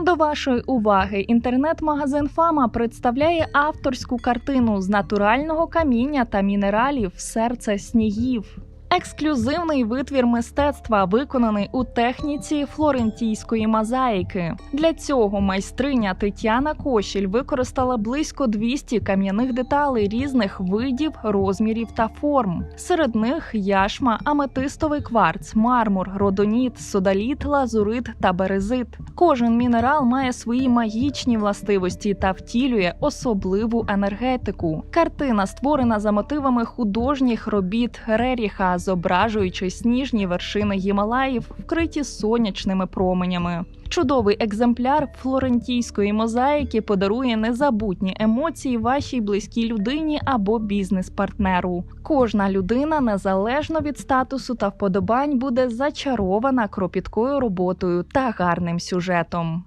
До вашої уваги інтернет-магазин Фама представляє авторську картину з натурального каміння та мінералів серце снігів. Ексклюзивний витвір мистецтва виконаний у техніці флорентійської мозаїки. Для цього майстриня Тетяна Кошіль використала близько 200 кам'яних деталей різних видів, розмірів та форм. Серед них яшма, аметистовий кварц, мармур, родоніт, содаліт, лазурит та березит. Кожен мінерал має свої магічні властивості та втілює особливу енергетику. Картина створена за мотивами художніх робіт Реріха, зображуючи сніжні вершини Гімалаїв, вкриті сонячними променями. Чудовий екземпляр флорентійської мозаїки подарує незабутні емоції вашій близькій людині або бізнес-партнеру. Кожна людина, незалежно від статусу та вподобань, буде зачарована кропіткою роботою та гарним сюжетом.